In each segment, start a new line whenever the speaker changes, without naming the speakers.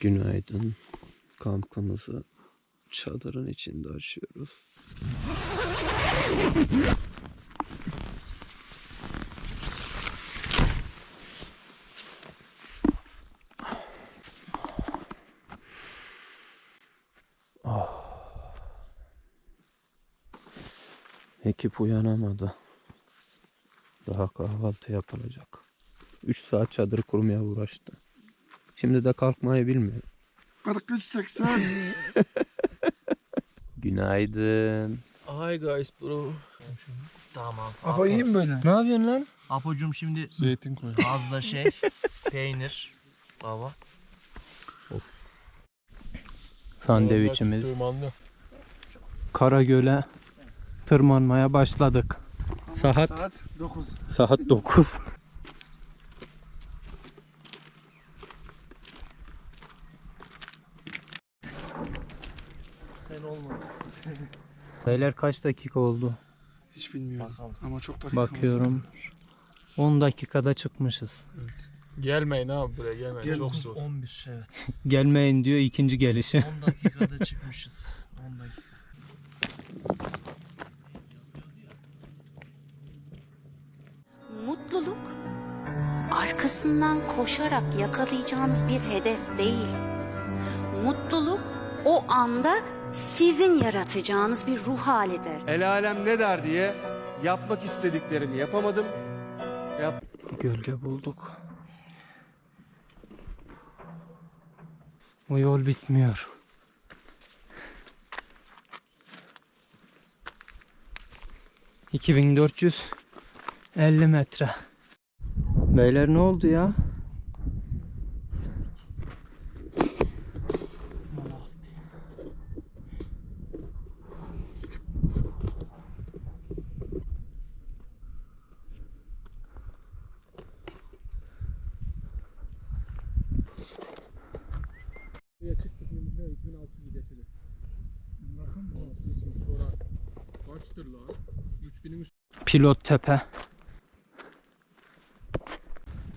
Günaydın. Kampımızı çadırın içinde açıyoruz. Ah. Ekip uyanamadı. Daha kahvaltı yapılacak. 3 saat çadır kurmaya uğraştı. Şimdi de kalkmayı bilmiyor.
4380.
Günaydın.
Hi guys bro. Tamam.
Apa iyi mi böyle?
Ne yapıyorsun lan?
Apocuğum şimdi
Zeytin koy.
fazla şey peynir. Baba.
Sandviçimiz.
Tırmandı.
Karagöl'e tırmanmaya başladık. Saat
Saat 9.
saat 9. Beyler kaç dakika oldu?
Hiç bilmiyorum.
Bakalım.
Ama çok dakika
Bakıyorum. 10 dakikada çıkmışız.
Gelmeyin abi buraya gelmeyin.
Gel-
Çok zor.
11 evet.
Gelmeyin diyor ikinci gelişi.
10 dakikada çıkmışız. 10 dakika.
Mutluluk arkasından koşarak yakalayacağınız bir hedef değil. Mutluluk o anda sizin yaratacağınız bir ruh halidir.
El alem ne der diye yapmak istediklerimi yapamadım. Yap
Gölge bulduk. Bu yol bitmiyor. ...2450 metre. Beyler ne oldu ya? Pilot tepe.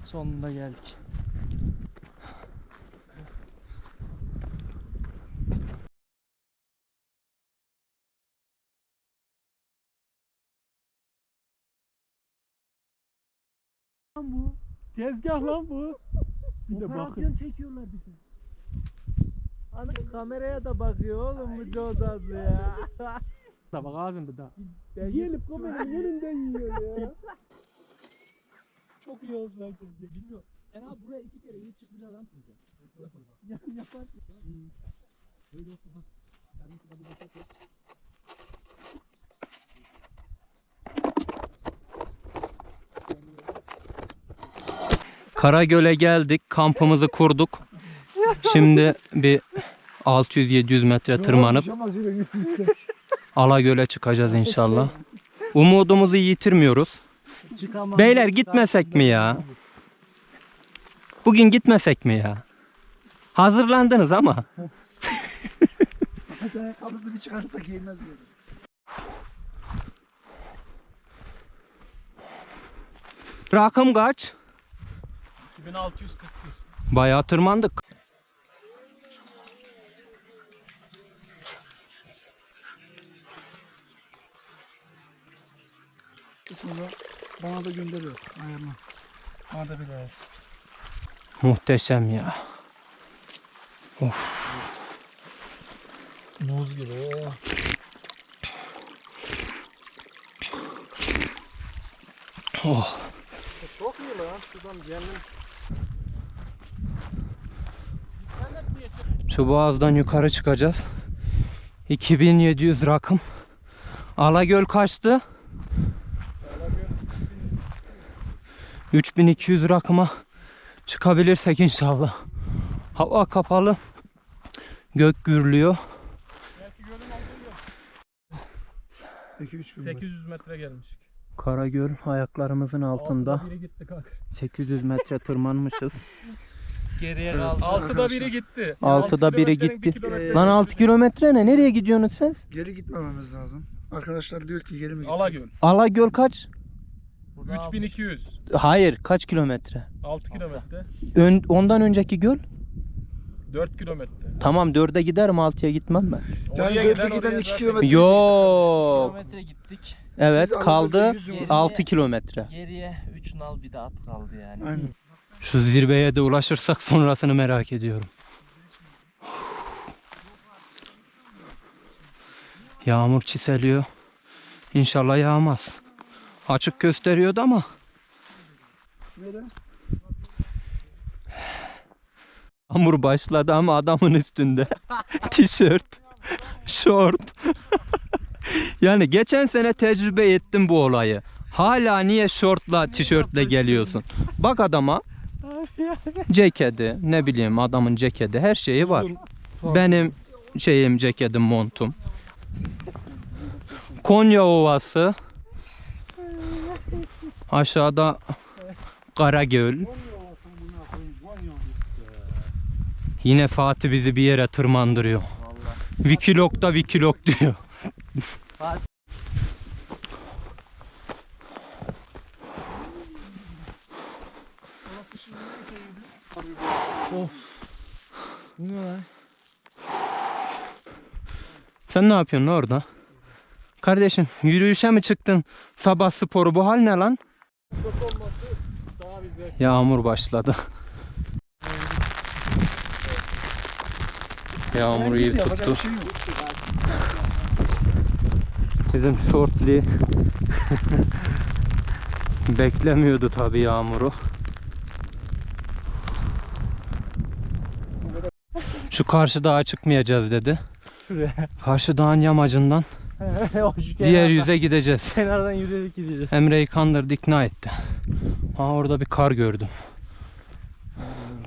Sonunda geldik.
Tezgah lan bu. Bir de bakın.
çekiyorlar bizi. Ana kameraya da bakıyor oğlum bu çok tatlı ya.
Bak ağzında da. Gelip kameranın önünde yiyor ya.
Çok iyi oldu lan çocuk. Bilmiyorum. Sen abi buraya iki kere iyi çıkmış adamsın sen. Ya yaparsın. Böyle olsun bak. Yarın sabah bir bakacağız.
Karagöl'e geldik. Kampımızı kurduk. Şimdi bir 600-700 metre tırmanıp Alagöl'e çıkacağız inşallah. Umudumuzu yitirmiyoruz.
Çıkamam.
Beyler gitmesek mi ya? Bugün gitmesek mi ya? Hazırlandınız ama.
Hadi ayakkabısını bir çıkarırsa giymez böyle.
Rakım kaç?
2641.
Bayağı tırmandık.
Gönderiyor. Ayarla. Bana da.
Muhteşem ya.
Muz gibi.
Oh.
Çok iyi lan. Şuradan cennet.
Şu boğazdan yukarı çıkacağız. 2700 rakım. Alagöl kaçtı? 3200 rakıma çıkabilirsek inşallah. Hava kapalı. Gök gürlüyor.
Belki gölün olduğu yer.
2-3 bin
800 metre gelmişik.
Karagöl ayaklarımızın altında.
Altıda biri gitti kanka.
800 metre tırmanmışız.
Geriye
Evet.
kaldı.
Altıda biri gitti.
Altıda
Altı
biri
bir
gitti.
kilometresi
Lan 6
gitti.
kilometre ne? Nereye gidiyorsunuz siz?
Geri gitmememiz lazım. Arkadaşlar diyor ki geri mi gitsek?
Alagöl.
Alagöl kaç?
Burada
3200.
Hayır, kaç kilometre?
6 kilometre.
Ön, ondan önceki göl
4 kilometre.
Tamam 4'e giderim 6'ya gitmem ben.
Yani
Oraya giden
giden
oraya
2
zaten-
kilometre.
Yok.
kilometre gittik.
Evet
Siz
kaldı
Anadolu'da yüz yıl-
6 kilometre.
Geriye 3 nal bir de at kaldı yani.
Aynen.
Şu zirveye de ulaşırsak sonrasını merak ediyorum. Yağmur çiseliyor. İnşallah yağmaz. Açık gösteriyordu ama. Yağmur başladı ama adamın üstünde. Tişört, şort. yani geçen sene tecrübe ettim bu olayı. Hala niye şortla, tişörtle geliyorsun? Bak adama. Ceketi, ne bileyim adamın ceketi, her şeyi var. Benim şeyim, ceketim, montum. Konya Ovası. Aşağıda Karagöl. Yine Fatih bizi bir yere tırmandırıyor. Vikilok'ta Vikilok diyor.
Bu ne lan?
Sen ne yapıyorsun orada? Kardeşim yürüyüşe mi çıktın? Sabah sporu bu hal ne lan? Yağmur başladı. Yağmur iyi tuttu. Bizim shortli beklemiyordu tabi yağmuru. Şu karşı dağa çıkmayacağız dedi.
Şuraya.
Karşı dağın yamacından diğer
kenardan-
yüze gideceğiz.
Kenardan yürüyerek gideceğiz.
Emre'yi kandırdı ikna etti. Ha orada bir kar gördüm.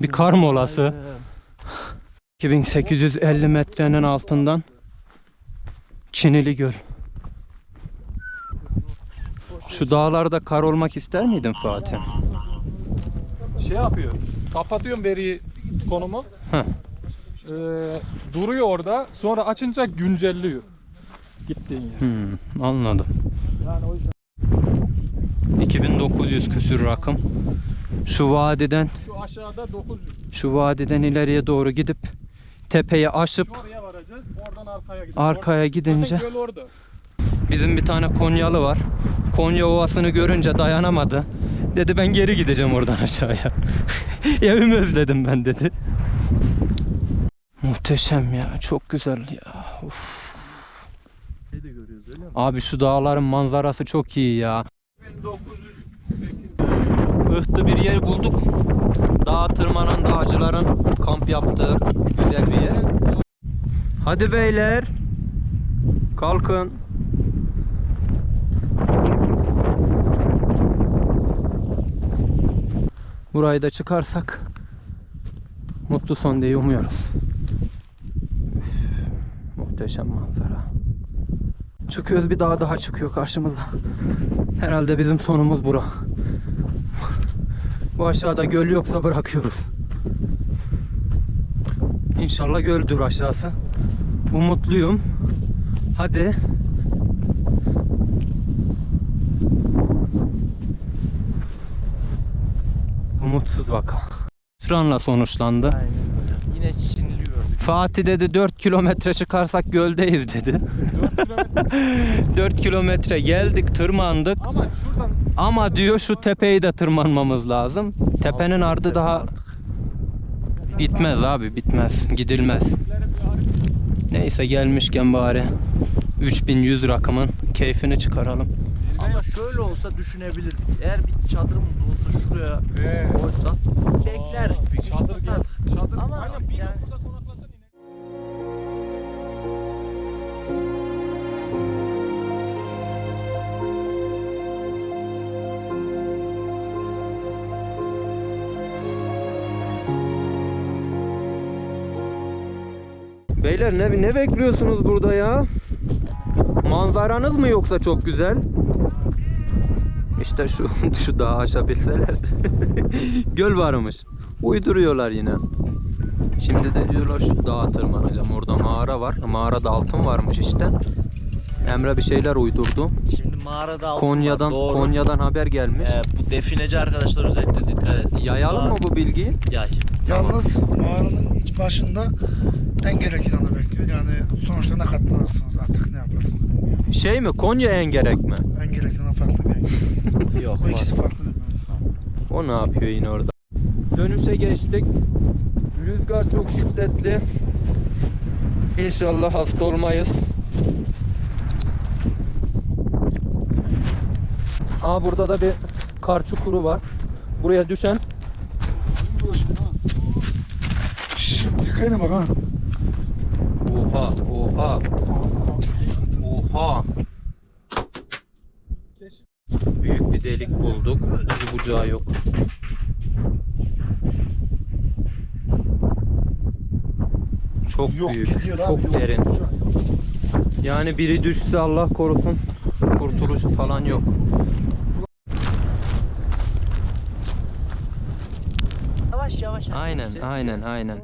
Bir kar molası. 2850 metrenin altından Çinili Göl. Şu dağlarda kar olmak ister miydin Fatih?
şey yapıyor. Kapatıyorum veri konumu.
Heh.
Ee, duruyor orada. Sonra açınca güncelliyor. Gittiğin yer.
Hmm, anladım.
Yani o yüzden
2900 küsür rakım. Şu vadiden
şu aşağıda 900.
şu vadiden ileriye doğru gidip tepeyi aşıp
Şu oraya varacağız. Oradan arkaya gideceğiz.
Arkaya gidince-
Zaten göl orada.
Bizim bir tane Konyalı var. Konya Ovası'nı görünce dayanamadı. Dedi ben geri gideceğim oradan aşağıya. Evimi özledim ben dedi. Muhteşem ya. Çok güzel ya. Uf.
Şey de görüyoruz öyle mi?
Abi şu dağların manzarası çok iyi ya.
1908
Ihtı bir yer bulduk. Dağa tırmanan dağcıların kamp yaptığı güzel bir yer. Hadi beyler. Kalkın. Burayı da çıkarsak mutlu son diye umuyoruz. Üf, Muhteşem manzara. Çıkıyoruz bir dağ daha çıkıyor karşımıza. Herhalde bizim sonumuz bura. Bu aşağıda göl yoksa bırakıyoruz. İnşallah göldür aşağısı. Umutluyum. Hadi. Umutsuz vaka. Hüsranla sonuçlandı.
Aynen. Yine çinliyor.
Fatih dedi 4 kilometre çıkarsak göldeyiz dedi.
4 kilometre.
4 kilometre geldik tırmandık.
Ama şuradan
Ama diyor şu tepeyi de tırmanmamız lazım. Tepenin ardı daha bitmez abi bitmez. Gidilmez. Neyse gelmişken bari 3100 rakımın keyfini çıkaralım.
Ama şöyle olsa düşünebilirdik. Eğer bir çadırımız olsa şuraya
Ee,
koysak beklerdik. Bir
çadır
tutardık.
Çadır.
Ama
Aynen bir
yani-
Beyler ne ne bekliyorsunuz burada ya? Manzaranız mı yoksa çok güzel? İşte şu şu dağı aşabilselerdi. Göl varmış. Uyduruyorlar yine. Şimdi de diyorlar şu dağa tırmanacağım. Orada mağara var. Mağarada altın varmış işte. Emre bir şeyler uydurdu.
Şimdi mağarada altın
Konya'dan
var. Doğru.
Konya'dan haber gelmiş.
Ee, bu defineci arkadaşlar özellikle dikkat etsin.
Yayalım mı bu bilgiyi?
Yay.
Yalnız mağaranın iç başında engerek yılanı bekliyor. Yani sonuçta ne katlanırsınız artık ne yaparsınız bilmiyorum.
Şey mi Konya engerek mi?
Engerek yılanı farklı bir engerek.
Yok.
Bu ikisi farklı mevzu.
O ne yapıyor yine orada? Dönüşe geçtik. Rüzgar çok şiddetli. İnşallah hasta olmayız. Aa burada da bir kar çukuru var. Buraya düşen
dikkat edin bak ha.
Oha, oha, oha. Büyük bir delik bulduk. Ucu bucağı yok. Çok
Yok
büyük,
abi.
çok
yok,
derin.
yok, yok.
Yani biri düşse Allah korusun kurtuluşu falan yok.
Yavaş yavaş.
Aynen, aynen, aynen.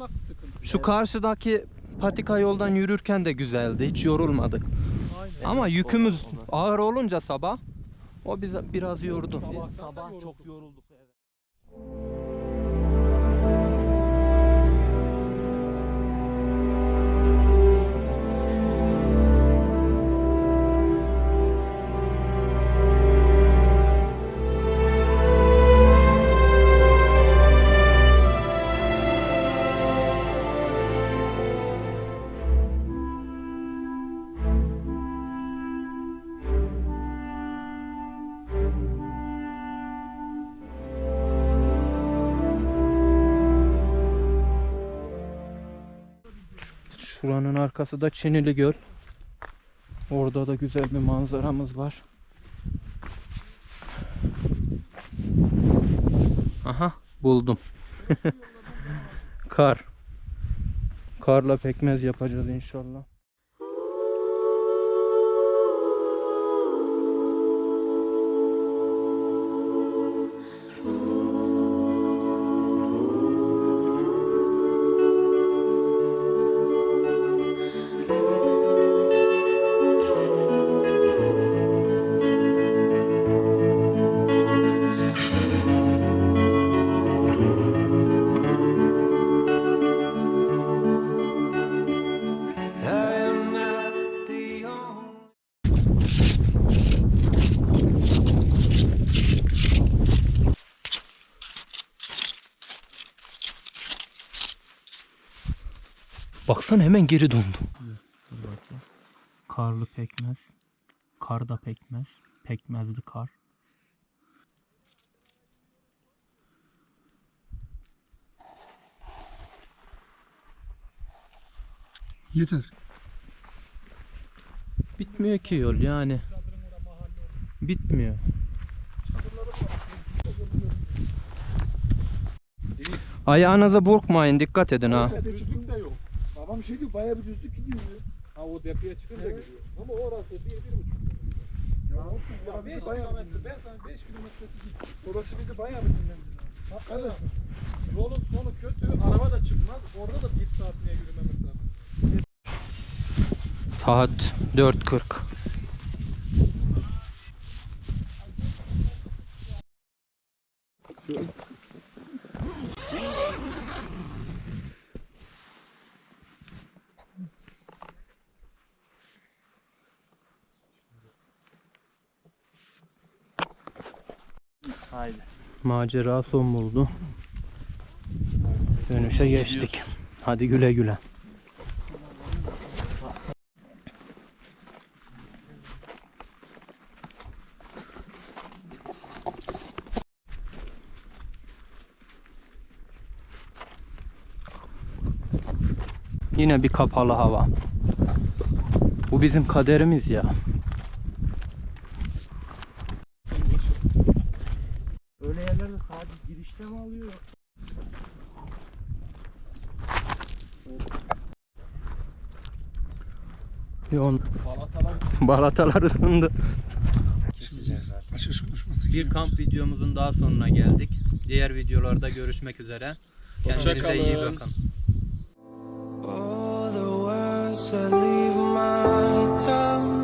Bak
Tırmanmak sıkıntı.
şu karşıdaki patika yoldan yürürken de güzeldi. Hiç yorulmadık.
Aynen.
Ama yükümüz ağır olunca sabah o bize biraz yordu.
Sabah-
Sabah çok yorulduk. Evet.
Şuranın arkası da Çinili Göl. Orada da güzel bir manzaramız var. Aha buldum. Kar. Karla pekmez yapacağız inşallah. Baksana hemen geri döndü. Karlı pekmez. Karda pekmez. Pekmezli kar.
Yeter.
Bitmiyor ki yol yani. Bitmiyor. Ayağınıza burkmayın dikkat edin ha.
Düzlük de yok.
Babam bir şey diyor bayağı bir düzlük gidiyor.
Ha o depoya çıkınca gidiyor. Ama orası bir, bir buçuk.
Ya olsun ya
Ya 5
bizi bayağı bir
kilometre, ben sana 5 kilometresi git.
Orası bizi bayağı bir dinlendirir.
Hatta yolun sonu kötü, araba da çıkmaz. Orada da bir saatliğe yürümemiz lazım.
Saat 4.40. Macera son buldu. Dönüşe geçtik. Hadi güle güle. Yine bir kapalı hava. Bu bizim kaderimiz ya.
Öyle yerlerde sadece girişte mi alıyor?
Yoğun
Balatalar
balatalar ısındı.
Açış konuşması
Bir kamp videomuzun daha sonuna geldik. Diğer videolarda görüşmek üzere. Kendinize iyi bakın.
All the words that leave my tongue